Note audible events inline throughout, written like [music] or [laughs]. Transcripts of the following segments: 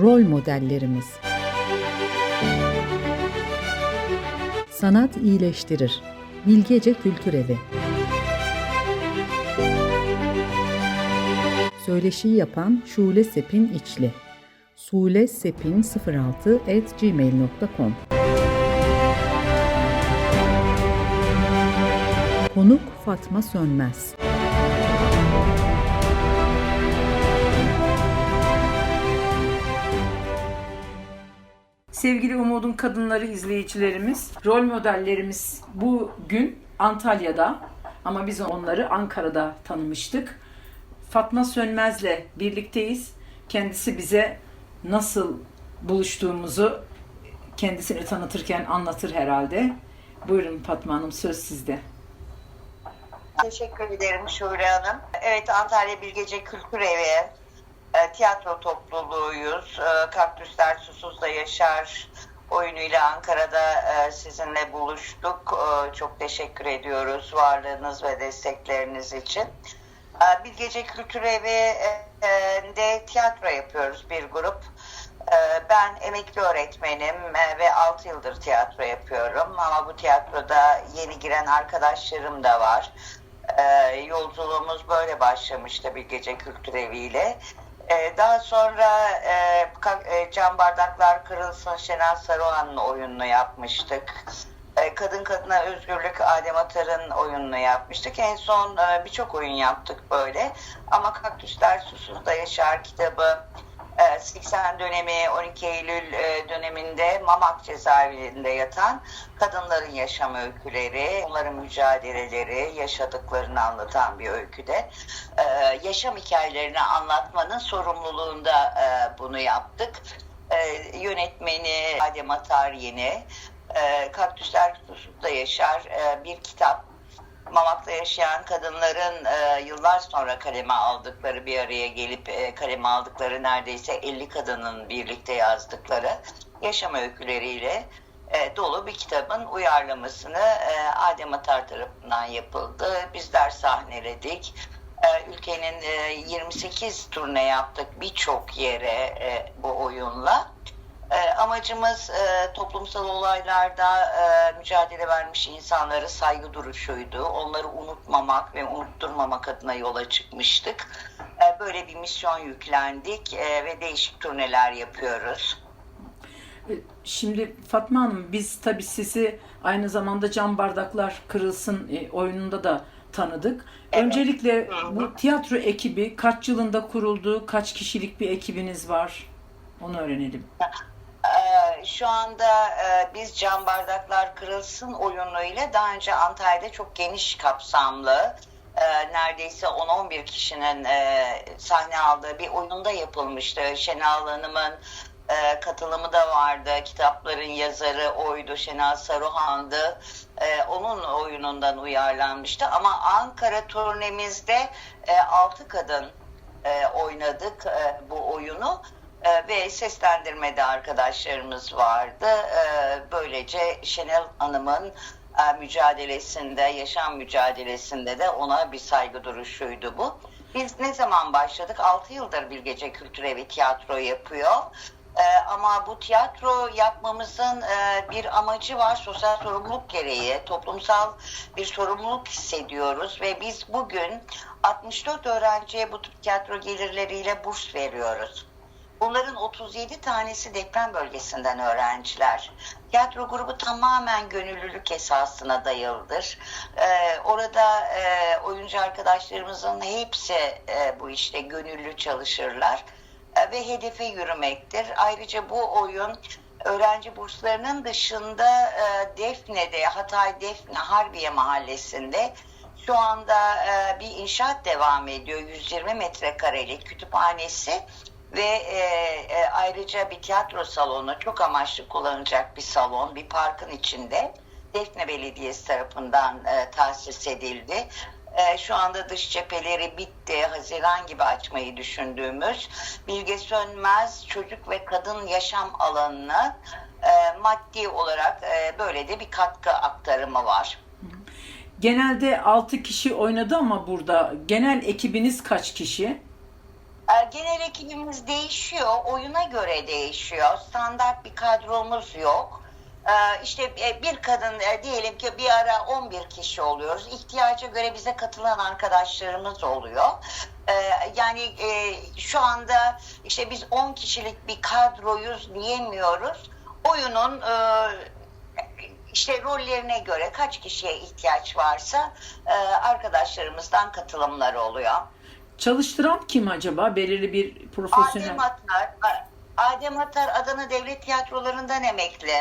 Rol modellerimiz. Sanat iyileştirir. Bilgece Kültür Evi. Söyleşiyi yapan Şule Sepin İçli. sulesepin06 at gmail.com Konuk Fatma Sönmez. Sevgili Umud'un kadınları izleyicilerimiz, rol modellerimiz bugün Antalya'da ama biz onları Ankara'da tanımıştık. Fatma Sönmez'le birlikteyiz. Kendisi bize nasıl buluştuğumuzu kendisini tanıtırken anlatır herhalde. Buyurun Fatma Hanım söz sizde. Teşekkür ederim Şule Hanım. Evet Antalya Bilgece Kültür Evi e, tiyatro topluluğuyuz. E, Kaktüsler Susuzda Yaşar oyunuyla Ankara'da e, sizinle buluştuk. E, çok teşekkür ediyoruz varlığınız ve destekleriniz için. E, Bilgece Kültür Evi e, e, tiyatro yapıyoruz bir grup. E, Ben emekli öğretmenim e, ve 6 yıldır tiyatro yapıyorum ama bu tiyatroda yeni giren arkadaşlarım da var. Yolculuğumuz böyle başlamıştı bir gece kültür eviyle. E, Daha sonra e, e, Cam Bardaklar Kırılsın Şener Saruhan'ın oyununu yapmıştık. E, Kadın Kadına Özgürlük Adem Atar'ın oyununu yapmıştık. En son e, birçok oyun yaptık böyle. Ama Kaktüsler Susuzda Yaşar kitabı 80 dönemi 12 Eylül e, döneminde Mamak cezaevinde yatan kadınların yaşam öyküleri, onların mücadeleleri, yaşadıklarını anlatan bir öyküde. E, Yaşam hikayelerini anlatmanın sorumluluğunda e, bunu yaptık. Yönetmeni Adem Atar yeni. Kaktüsler Susuzda Yaşar bir kitap Mamak'ta yaşayan kadınların e, yıllar sonra kaleme aldıkları, bir araya gelip e, kaleme aldıkları neredeyse 50 kadının birlikte yazdıkları yaşam öyküleriyle e, dolu bir kitabın uyarlamasını e, Adem Atar tarafından yapıldı. Bizler sahneledik. E, ülkenin e, 28 turne yaptık birçok yere e, bu oyunla. E, amacımız e, toplumsal olaylarda e, mücadele vermiş insanlara saygı duruşuydu. Onları unutmamak ve unutturmamak adına yola çıkmıştık. E, böyle bir misyon yüklendik e, ve değişik turneler yapıyoruz. E, Şimdi Fatma Hanım biz tabii sizi aynı zamanda Cam Bardaklar Kırılsın e, oyununda da tanıdık. Evet. Öncelikle bu tiyatro ekibi kaç yılında kuruldu? Kaç kişilik bir ekibiniz var? Onu öğrenelim. Ee, şu anda e, biz Cam Bardaklar Kırılsın oyunuyla daha önce Antalya'da çok geniş kapsamlı e, neredeyse 10-11 kişinin e, sahne aldığı bir oyunda yapılmıştı. Şenal Hanım'ın katılımı da vardı. Kitapların yazarı oydu. Şenal Saruhan'dı. Onun oyunundan uyarlanmıştı. Ama Ankara turnemizde e, 6 kadın oynadık bu oyunu. E, ve seslendirmede arkadaşlarımız vardı. E, böylece Şenel Hanım'ın e, mücadelesinde, yaşam mücadelesinde de ona bir saygı duruşuydu bu. Biz ne zaman başladık? 6 yıldır bir gece kültür evi tiyatro yapıyor. E, ama bu tiyatro yapmamızın e, bir amacı var. Sosyal sorumluluk gereği, toplumsal bir sorumluluk hissediyoruz ve biz bugün 64 öğrenciye bu tip tiyatro gelirleriyle burs veriyoruz. Bunların 37 tanesi deprem bölgesinden öğrenciler. Tiyatro grubu tamamen gönüllülük esasına dayalıdır. Ee, orada e, oyuncu arkadaşlarımızın hepsi e, bu işte gönüllü çalışırlar E, ve hedefe yürümektir. Ayrıca bu oyun öğrenci burslarının dışında e, Defne'de, Hatay Defne Harbiye Mahallesi'nde şu anda e, bir inşaat devam ediyor. 120 metrekarelik kütüphanesi ve e, e, ayrıca bir tiyatro salonu çok amaçlı kullanılacak bir salon bir parkın içinde Defne Belediyesi tarafından e, tahsis edildi. E, şu anda dış cepheleri bitti. Haziran gibi açmayı düşündüğümüz Bilge Sönmez çocuk ve kadın yaşam alanına e, maddi olarak e, böyle de bir katkı aktarımı var. Genelde 6 kişi oynadı ama burada genel ekibiniz kaç kişi? E, Genel ekibimiz değişiyor, oyuna göre değişiyor. Standart bir kadromuz yok. E, İşte e, bir kadın e, diyelim ki bir ara 11 kişi oluyoruz. İhtiyaca göre bize katılan arkadaşlarımız oluyor. E, Yani e, şu anda işte biz 10 kişilik bir kadroyuz diyemiyoruz. Oyunun işte rollerine göre kaç kişiye ihtiyaç varsa arkadaşlarımızdan katılımları oluyor. Çalıştıran kim acaba? Belirli bir profesyonel. Adem Atar, Adem Atar Adana Devlet Tiyatrolarından emekli.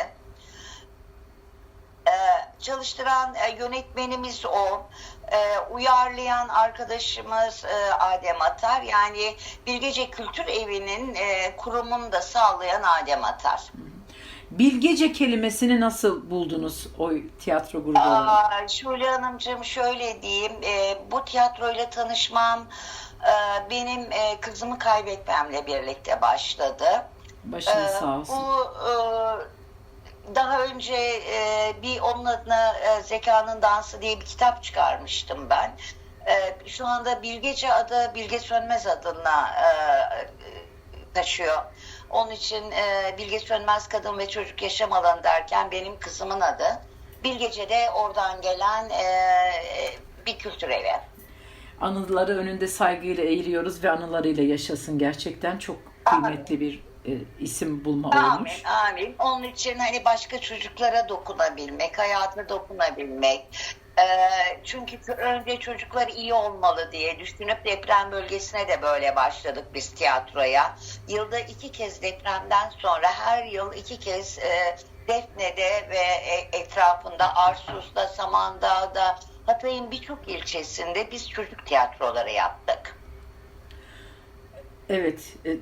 Ee, çalıştıran e, yönetmenimiz o. Ee, uyarlayan arkadaşımız e, Adem Atar. Yani Bilgece Kültür Evi'nin e, kurumunu da sağlayan Adem Atar. Bilgece kelimesini nasıl buldunuz o tiyatro grubu olarak? Şule Hanımcığım şöyle diyeyim, e, bu tiyatroyla tanışmam e, benim e, kızımı kaybetmemle birlikte başladı. Başınız Ee, sağ olsun. Bu e, daha önce e, bir onun adına e, Zekanın Dansı diye bir kitap çıkarmıştım ben. E, Şu anda Bilgece adı Bilge Sönmez adına e, taşıyor. Onun için e, Bilge Sönmez Kadın ve Çocuk Yaşam Alanı derken benim kızımın adı. Bilgece de oradan gelen e, bir kültür evi. Anıları önünde saygıyla eğiliyoruz ve anılarıyla yaşasın. Gerçekten çok kıymetli bir e, isim bulma olmuş. Amin, amin. Onun için hani başka çocuklara dokunabilmek, hayatına dokunabilmek. Ee, çünkü önce çocuklar iyi olmalı diye düşünüp deprem bölgesine de böyle başladık biz tiyatroya. Yılda iki kez depremden sonra her yıl iki kez e, Defne'de ve e, etrafında Arsus'ta, Samandağ'da, Hatay'ın birçok ilçesinde biz çocuk tiyatroları yaptık. Evet. e,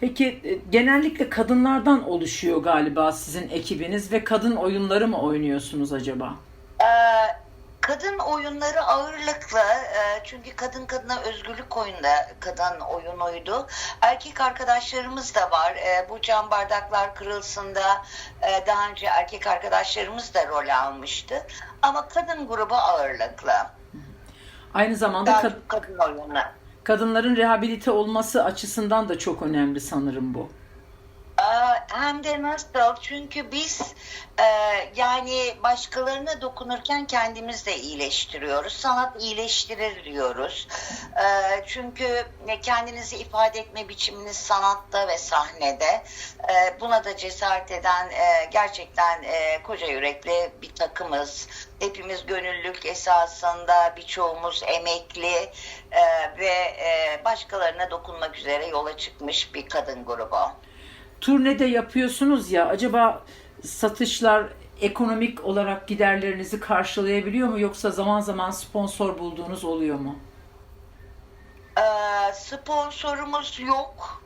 Peki e, genellikle kadınlardan oluşuyor galiba sizin ekibiniz ve kadın oyunları mı oynuyorsunuz acaba? Ee, Kadın oyunları ağırlıklı e, çünkü kadın kadına özgürlük oyunda kadın oyunuydu. Erkek arkadaşlarımız da var. E, Bu cam bardaklar kırılsında e, daha önce erkek arkadaşlarımız da rol almıştı. Ama kadın grubu ağırlıklı. Aynı zamanda Daha kad- kadın oyunu. kadınların rehabilite olması açısından da çok önemli sanırım bu. Aa, Hem de nasıl? Çünkü biz e, yani başkalarına dokunurken kendimiz de iyileştiriyoruz. Sanat iyileştirir diyoruz. E, çünkü kendinizi ifade etme biçiminiz sanatta ve sahnede. E, buna da cesaret eden e, gerçekten e, koca yürekli bir takımız. Hepimiz gönüllülük esasında birçoğumuz emekli ve başkalarına dokunmak üzere yola çıkmış bir kadın grubu. Turnede yapıyorsunuz ya acaba satışlar ekonomik olarak giderlerinizi karşılayabiliyor mu yoksa zaman zaman sponsor bulduğunuz oluyor mu? Ee, sponsorumuz yok.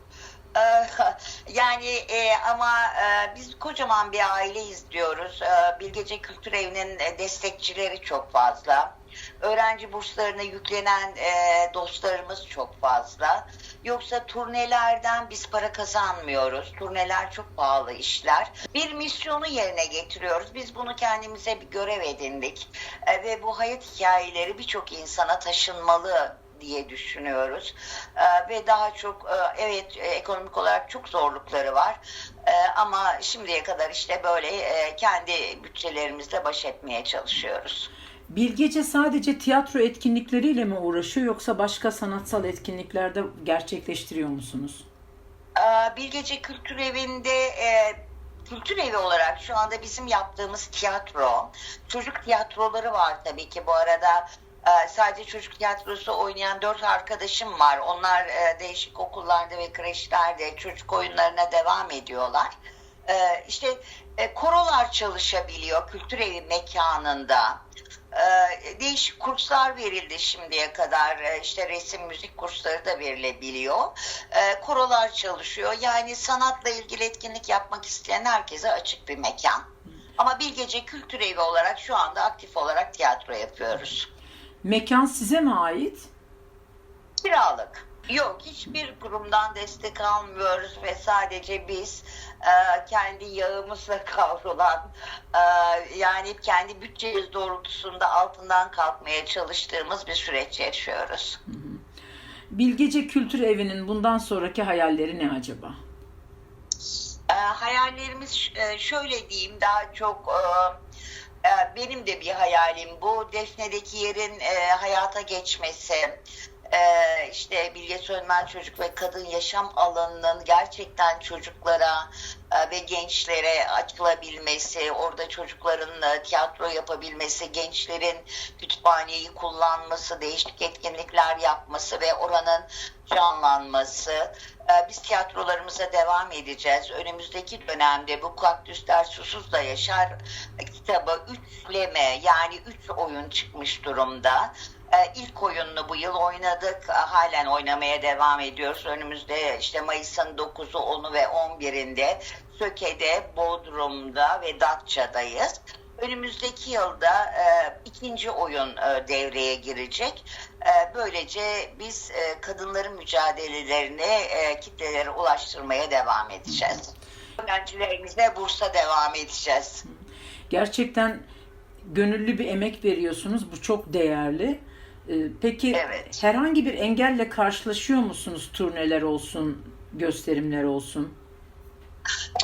Ee, [laughs] yani e, ama e, biz kocaman bir aileyiz diyoruz. Ee, Bilgece Kültür Evi'nin e, destekçileri çok fazla. Öğrenci burslarına yüklenen e, dostlarımız çok fazla. Yoksa turnelerden biz para kazanmıyoruz. Turneler çok pahalı işler. Bir misyonu yerine getiriyoruz. Biz bunu kendimize bir görev edindik. E, ve bu hayat hikayeleri birçok insana taşınmalı diye düşünüyoruz. Ee, ve daha çok e, evet e, ekonomik olarak çok zorlukları var. Ee, ama şimdiye kadar işte böyle e, kendi bütçelerimizle baş etmeye çalışıyoruz. Bilgece sadece tiyatro etkinlikleriyle mi uğraşıyor yoksa başka sanatsal etkinliklerde gerçekleştiriyor musunuz? Bilgece Kültür Evi'nde e, kültür evi olarak şu anda bizim yaptığımız tiyatro, çocuk tiyatroları var tabii ki bu arada. Sadece çocuk tiyatrosu oynayan dört arkadaşım var. Onlar e, değişik okullarda ve kreşlerde çocuk oyunlarına devam ediyorlar. Ee, işte e, korolar çalışabiliyor kültür evi mekanında. Ee, değişik kurslar verildi şimdiye kadar. Ee, işte resim, müzik kursları da verilebiliyor. Ee, korolar çalışıyor. Yani sanatla ilgili etkinlik yapmak isteyen herkese açık bir mekan. Ama Bilgece Kültür Evi olarak şu anda aktif olarak tiyatro yapıyoruz. Mekan size mi ait? Kiralık. Yok hiçbir kurumdan destek almıyoruz ve sadece biz kendi yağımızla [laughs] kavrulan e, yani kendi bütçemiz doğrultusunda altından kalkmaya çalıştığımız bir süreç yaşıyoruz. Bilgece Kültür Evi'nin bundan sonraki hayalleri ne acaba? E, hayallerimiz e, şöyle diyeyim daha çok e, e, benim de bir hayalim bu Defne'deki yerin e, hayata geçmesi. E, işte Bilge Sönmez Çocuk ve Kadın Yaşam alanının gerçekten çocuklara e, ve gençlere açılabilmesi, orada çocukların e, tiyatro yapabilmesi, gençlerin kütüphaneyi kullanması, değişik etkinlikler yapması ve oranın canlanması. E, Biz tiyatrolarımıza devam edeceğiz. Önümüzdeki dönemde bu Kaktüsler Susuz da Yaşar kitabı üçleme yani üç oyun çıkmış durumda. E, İlk oyununu bu yıl oynadık. E, Halen oynamaya devam ediyoruz. Önümüzde işte Mayıs'ın 9'u, 10'u ve 11'inde Söke'de, Bodrum'da ve Datça'dayız. Önümüzdeki yılda e, ikinci oyun e, devreye girecek. E, böylece biz e, kadınların mücadelelerini e, kitlelere ulaştırmaya devam edeceğiz. Öğrencilerimize bursa devam edeceğiz. Gerçekten gönüllü bir emek veriyorsunuz. Bu çok değerli. Ee, Peki Evet. herhangi bir engelle karşılaşıyor musunuz? Turneler olsun, gösterimler olsun.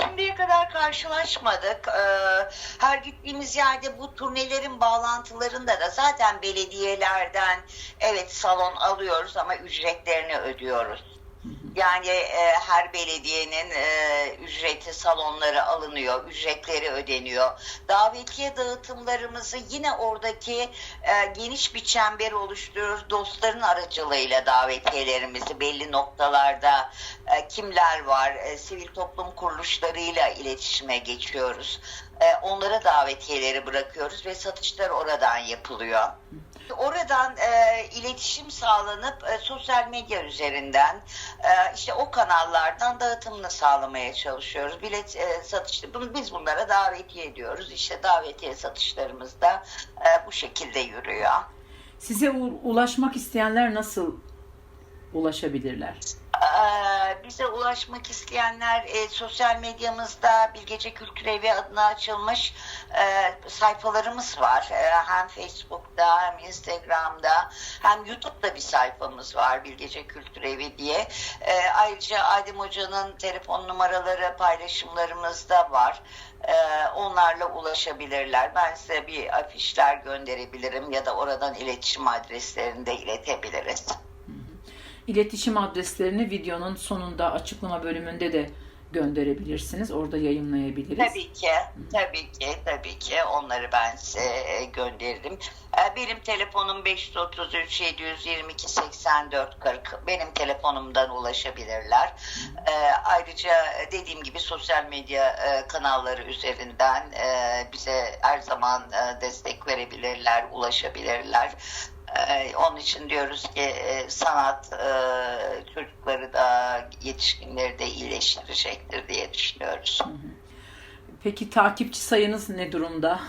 Şimdiye kadar karşılaşmadık. Ee, Her gittiğimiz yerde bu turnelerin bağlantılarında da zaten belediyelerden evet salon alıyoruz ama ücretlerini ödüyoruz. Yani e, her belediyenin e, ücreti salonları alınıyor, ücretleri ödeniyor. Davetiye dağıtımlarımızı yine oradaki e, geniş bir çember oluşturuyoruz. Dostların aracılığıyla davetiyelerimizi belli noktalarda e, kimler var, e, sivil toplum kuruluşlarıyla iletişime geçiyoruz. E, onlara davetiyeleri bırakıyoruz ve satışlar oradan yapılıyor. Oradan e, iletişim sağlanıp e, sosyal medya üzerinden e, işte o kanallardan dağıtımını sağlamaya çalışıyoruz. Bilet e, satışları bunu biz bunlara davetiye ediyoruz. İşte davetiye satışlarımız da e, bu şekilde yürüyor. Size ulaşmak isteyenler nasıl ulaşabilirler? Ee, bize ulaşmak isteyenler e, sosyal medyamızda Bilgece Kültür Evi adına açılmış e, sayfalarımız var. E, hem Facebook'ta hem Instagram'da hem YouTube'da bir sayfamız var Bilgece Kültür Evi diye. E, ayrıca Adem Hoca'nın telefon numaraları paylaşımlarımızda var. E, onlarla ulaşabilirler. Ben size bir afişler gönderebilirim ya da oradan iletişim adreslerini de iletebiliriz. İletişim adreslerini videonun sonunda açıklama bölümünde de gönderebilirsiniz. Orada yayınlayabiliriz. Tabii ki, tabii ki, tabii ki onları ben size e, gönderdim. E, Benim telefonum 533 722 84 40. Benim telefonumdan ulaşabilirler. E, Ayrıca dediğim gibi sosyal medya kanalları üzerinden bize her zaman destek verebilirler, ulaşabilirler. E, Onun için diyoruz ki e, sanat e, çocukları da yetişkinleri de iyileştirecektir diye düşünüyoruz. Peki takipçi sayınız ne durumda?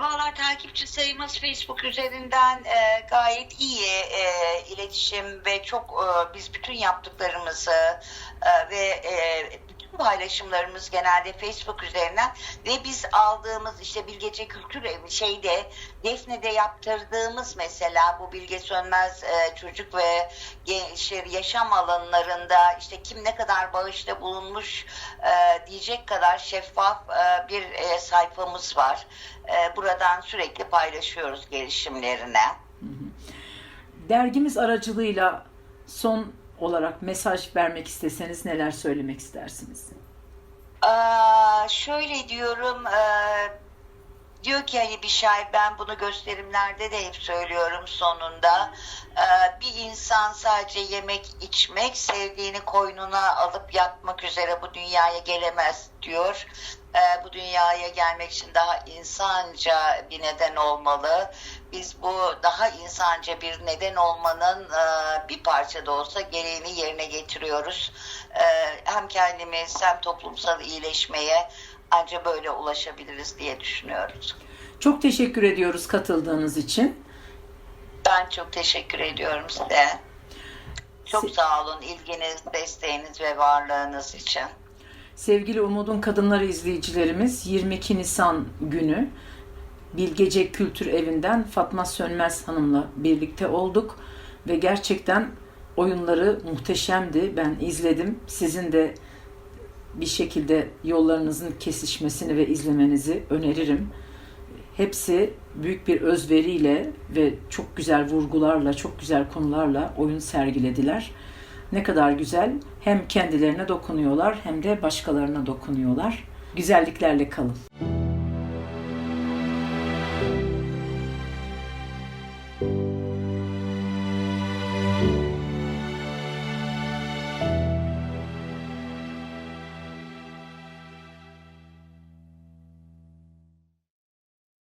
Valla takipçi sayımız Facebook üzerinden e, gayet iyi e, iletişim ve çok e, biz bütün yaptıklarımızı e, ve e, paylaşımlarımız genelde Facebook üzerinden ve biz aldığımız işte Bilgece Kültür Evi şeyde Defne'de yaptırdığımız mesela bu Bilge Sönmez e, çocuk ve gençler yaşam alanlarında işte kim ne kadar bağışta bulunmuş e, diyecek kadar şeffaf e, bir e, sayfamız var. E, buradan sürekli paylaşıyoruz gelişimlerine. Dergimiz aracılığıyla son olarak mesaj vermek isteseniz neler söylemek istersiniz? Aa, şöyle diyorum e, diyor ki hani bir şair ben bunu gösterimlerde de hep söylüyorum sonunda E, bir insan sadece yemek içmek sevdiğini koynuna alıp yatmak üzere bu dünyaya gelemez diyor. E, bu dünyaya gelmek için daha insanca bir neden olmalı. Biz bu daha insanca bir neden olmanın e, bir parça da olsa gereğini yerine getiriyoruz. E, hem kendimiz hem toplumsal iyileşmeye ancak böyle ulaşabiliriz diye düşünüyoruz. Çok teşekkür ediyoruz katıldığınız için. Ben çok teşekkür ediyorum size. Çok sağ olun ilginiz, desteğiniz ve varlığınız için. Sevgili Umut'un Kadınları izleyicilerimiz 22 Nisan günü Bilgece Kültür Evi'nden Fatma Sönmez Hanım'la birlikte olduk. ve gerçekten oyunları muhteşemdi. Ben izledim. Sizin de bir şekilde yollarınızın kesişmesini ve izlemenizi öneririm. Hepsi büyük bir özveriyle ve çok güzel vurgularla, çok güzel konularla oyun sergilediler. Ne kadar güzel. Hem kendilerine dokunuyorlar hem de başkalarına dokunuyorlar. Güzelliklerle kalın.